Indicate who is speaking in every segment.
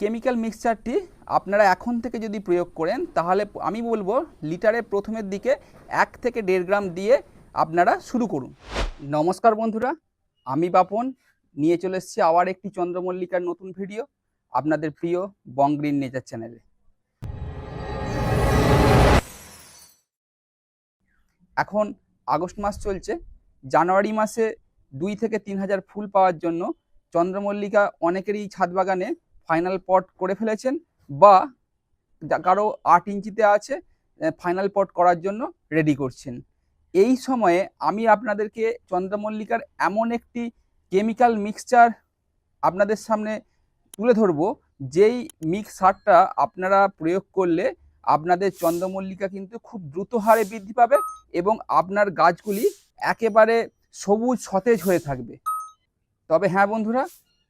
Speaker 1: Chemical মিক্সচারটি আপনারা এখন থেকে যদি প্রয়োগ করেন, তাহলে আমি বলব লিটারে প্রথমের দিকে এক থেকে দেড় গ্রাম দিয়ে আপনারা শুরু করুন। নমস্কার বন্ধুরা, আমি বাপন। নিয়ে চলে এসেছি আবার একটি চন্দ্রমল্লিকার নতুন ভিডিও আপনাদের প্রিয় বং গ্রিন নেচার চ্যানেলে। এখন আগস্ট মাস চলছে। জানুয়ারি মাসে দুই থেকে তিন হাজার ফুল পাওয়ার জন্য চন্দ্রমল্লিকা অনেকেরই ছাদ বাগানে ফাইনাল পট করে ফেলেছেন বা কারও আট ইঞ্চিতে আছে ফাইনাল পট করার জন্য রেডি করছেন। এই সময়ে আমি আপনাদেরকে চন্দ্রমল্লিকার এমন একটি কেমিক্যাল মিক্সচার আপনাদের সামনে তুলে ধরবো, যেই মিক্স সারটা আপনারা প্রয়োগ করলে আপনাদের চন্দ্রমল্লিকা কিন্তু খুব দ্রুত হারে বৃদ্ধি পাবে এবং আপনার গাছগুলি একেবারে সবুজ সতেজ হয়ে থাকবে। তবে হ্যাঁ বন্ধুরা,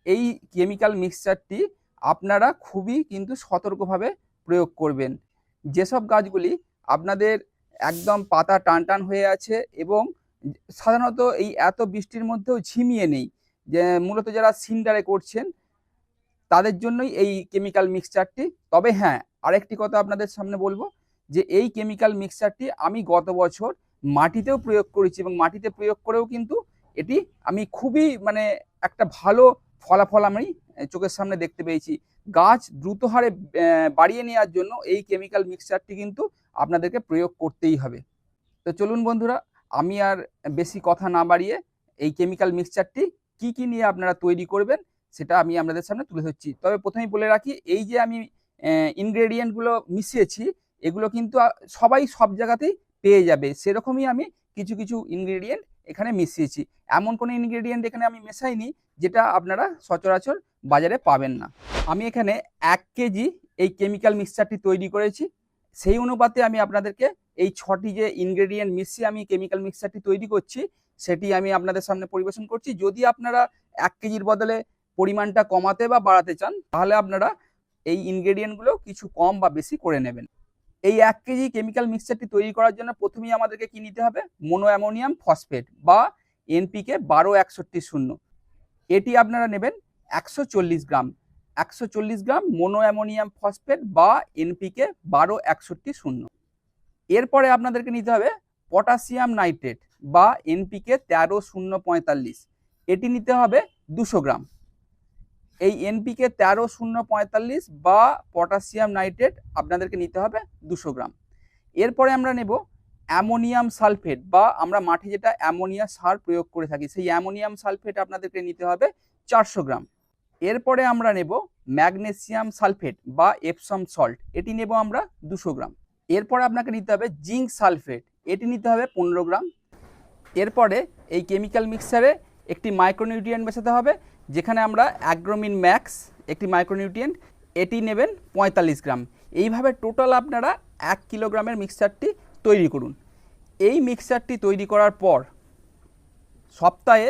Speaker 1: এই কেমিক্যাল মিক্সচারটি আপনারা খুবই কিন্তু সতর্কভাবে প্রয়োগ করবেন। যেসব গাছগুলি আপনাদের একদম পাতা টান টান হয়ে আছে এবং সাধারণত এই এত বৃষ্টির মধ্যেও ঝিমিয়ে নেই, যে মূলত যারা সিন্ডারে করছেন, তাদের জন্যই এই কেমিক্যাল মিক্সচারটি। তবে হ্যাঁ আরেকটি কথা আপনাদের সামনে বলব, যে এই কেমিক্যাল মিক্সচারটি আমি গত বছর মাটিতেও প্রয়োগ করেছি এবং মাটিতে প্রয়োগ করেও কিন্তু এটি আমি খুবই মানে একটা ভালো ফলাফল আমি চোখের সামনে দেখতে পেয়েছি। গাছ দ্রুত হারে বাড়িয়ে নেওয়ার জন্য এই কেমিক্যাল মিক্সচারটি কিন্তু আপনাদেরকে প্রয়োগ করতেই হবে। তো চলুন বন্ধুরা, আমি আর বেশি কথা না বাড়িয়ে এই কেমিক্যাল মিক্সচারটি কি কি নিয়ে আপনারা তৈরি করবেন সেটা আমি আপনাদের সামনে তুলে ধরছি। তবে প্রথমেই বলে রাখি, এই যে আমি ইনগ্রেডিয়েন্টগুলো মিশিয়েছি, এগুলো কিন্তু সবাই সব জায়গাতেই পেয়ে যাবে। সেরকমই আমি কিছু কিছু ইনগ্রেডিয়েন্ট এখানে মিশিয়েছি। এমন কোনো ইনগ্রেডিয়েন্ট এখানে আমি মেশাইনি যেটা আপনারা সচরাচর বাজারে পাবেন না। আমি এখানে এক কেজি এই কেমিক্যাল মিক্সচারটি তৈরি করেছি। সেই অনুপাতে আমি আপনাদেরকে এই ছটি যে ইনগ্রেডিয়েন্ট মিশিয়ে আমি কেমিক্যাল মিক্সচারটি তৈরি করছি, সেটি আমি আপনাদের সামনে পরিবেশন করছি। যদি আপনারা এক কেজির বদলে পরিমাণটা কমাতে বা বাড়াতে চান, তাহলে আপনারা এই ইনগ্রেডিয়েন্টগুলো কিছু কম বা বেশি করে নেবেন। এই এক কেজি কেমিক্যাল মিক্সচারটি তৈরি করার জন্য প্রথমেই আমাদেরকে কি নিতে হবে? মোনো অ্যামোনিয়াম ফসফেট বা এনপিকে বারো একষট্টি শূন্য। এটি আপনারা নেবেন একশো চল্লিশ গ্রাম। একশো চল্লিশ গ্রাম মোনো অ্যামোনিয়াম ফসফেট বা এনপিকে বারো একষট্টি শূন্য। এরপরে আপনাদেরকে নিতে হবে পটাশিয়াম নাইট্রেট বা এনপিকে তেরো শূন্য পঁয়তাল্লিশ। এটি নিতে হবে দুশো গ্রাম। এই এনপিকে তেরো শূন্য পঁয়তাল্লিশ বা পটাশিয়াম নাইট্রেট আপনাদেরকে নিতে হবে দুশো গ্রাম। এরপরে আমরা নেব অ্যামোনিয়াম সালফেট বা আমরা মাঠে যেটা অ্যামোনিয়া সার প্রয়োগ করে থাকি, সেই অ্যামোনিয়াম সালফেট আপনাদেরকে নিতে হবে চারশো গ্রাম। এরপরে আমরা নেব ম্যাগনেসিয়াম সালফেট বা এপসম সল্ট, এটি নেব আমরা দুশো গ্রাম। এরপরে আপনাকে নিতে হবে জিঙ্ক সালফেট, এটি নিতে হবে পনেরো গ্রাম। এরপরে এই কেমিক্যাল মিক্সারে একটি মাইক্রোনিউট্রিয়েন্ট মেশাতে হবে, যেখানে আমরা অ্যাগ্রোমিন ম্যাক্স, একটি মাইক্রোনিউট্রিয়েন্ট, এটি নেবেন পঁয়তাল্লিশ গ্রাম। এইভাবে টোটাল আপনারা এক কিলোগ্রামের মিক্সচারটি তৈরি করুন। এই মিক্সচারটি তৈরি করার পর সপ্তাহে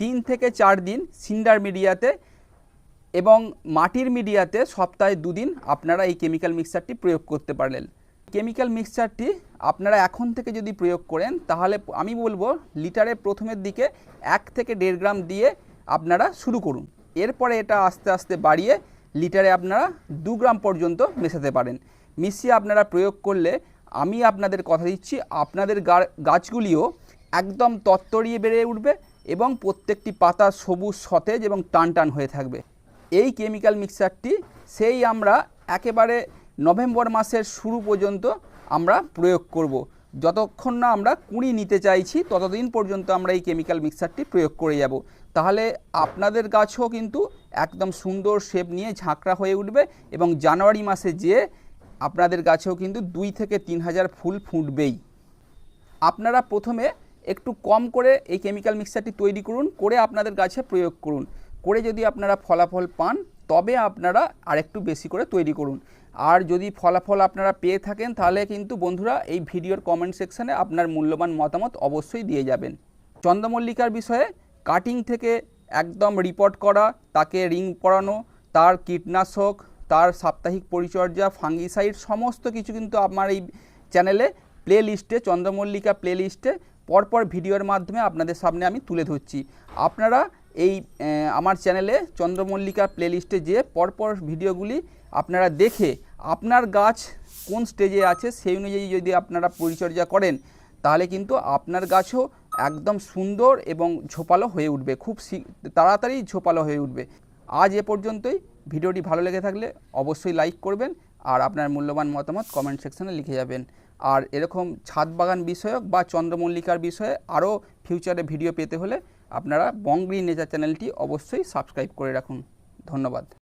Speaker 1: তিন থেকে চার দিন সিন্ডার মিডিয়াতে এবং মাটির মিডিয়াতে সপ্তাহে দুদিন আপনারা এই কেমিক্যাল মিক্সচারটি প্রয়োগ করতে পারলেন। কেমিক্যাল মিক্সচারটি আপনারা এখন থেকে যদি প্রয়োগ করেন, তাহলে আমি বলব লিটারে প্রথমের দিকে এক থেকে দেড় গ্রাম দিয়ে আপনারা শুরু করুন। এরপরে এটা আস্তে আস্তে বাড়িয়ে লিটারে আপনারা দু গ্রাম পর্যন্ত মেশাতে পারেন। মিশিয়ে আপনারা প্রয়োগ করলে আমি আপনাদের কথা দিচ্ছি, আপনাদের গাছগুলিও একদম তত্তরিয়ে বেড়ে উঠবে এবং প্রত্যেকটি পাতা সবুজ, সতেজ এবং টান টান হয়ে থাকবে এই কেমিক্যাল মিক্সারটি সেই আমরা একেবারে নভেম্বর মাসের শুরু পর্যন্ত আমরা প্রয়োগ করব। যতক্ষণ না আমরা কুড়ি নিতে চাইছি, ততদিন পর্যন্ত আমরা এই কেমিক্যাল মিক্সারটি প্রয়োগ করে যাব তাহলে আপনাদের গাছও কিন্তু একদম সুন্দর শেপ নিয়ে ঝাঁকড়া হয়ে উঠবে এবং জানুয়ারি মাসে যেয়ে আপনাদের গাছেও কিন্তু দুই থেকে তিন হাজার ফুল ফুটবেই। আপনারা প্রথমে একটু কম করে এই কেমিক্যাল মিক্সচারটি তৈরি করুন, করে আপনাদের গাছে প্রয়োগ করুন। করে যদি আপনারা ফলাফল পান, তবে আপনারা আরেকটু বেশি করে তৈরি করুন। আর যদি ফলাফল আপনারা পেয়ে থাকেন, তাহলে কিন্তু বন্ধুরা এই ভিডিওর কমেন্ট সেকশানে আপনার মূল্যবান মতামত অবশ্যই দিয়ে যাবেন। চন্দ্রমল্লিকার বিষয়ে কাটিং থেকে একদম রিপোর্ট করা, তাকে রিং পরানো, তার কীটনাশক তার সাপ্তাহিক পরিচর্যা, ফাঙ্গিসাইড, সমস্ত কিছু কিন্তু আমার এই চ্যানেলে প্লে লিস্টে চন্দ্রমল্লিকা প্লে লিস্টে পরপর ভিডিওর মাধ্যমে আপনাদের সামনে আমি তুলে ধরছি। আপনারা এই আমার চ্যানেলে চন্দ্রমল্লিকা প্লেলিস্টে যে পরপর ভিডিওগুলি আপনারা দেখে আপনার গাছ কোন স্টেজে আছে সেই অনুযায়ী যদি আপনারা পরিচর্যা করেন, তাহলে কিন্তু আপনার গাছও একদম সুন্দর এবং ঝোপালো হয়ে উঠবে। খুব তাড়াতাড়ি ঝোপালো হয়ে উঠবে। আজ এ পর্যন্তই। ভিডিওটি ভালো লেগে থাকলে অবশ্যই লাইক করবেন আর আপনার মূল্যবান মতামত কমেন্ট সেকশনে লিখে যাবেন। আর এরকম ছাদ বাগান বিষয়ক বা চন্দ্রমল্লিকার বিষয়ে আরও ফিউচারে ভিডিও পেতে হলে আপনারা বংগ্রি নেচার চ্যানেলটি অবশ্যই সাবস্ক্রাইব করে রাখুন। ধন্যবাদ।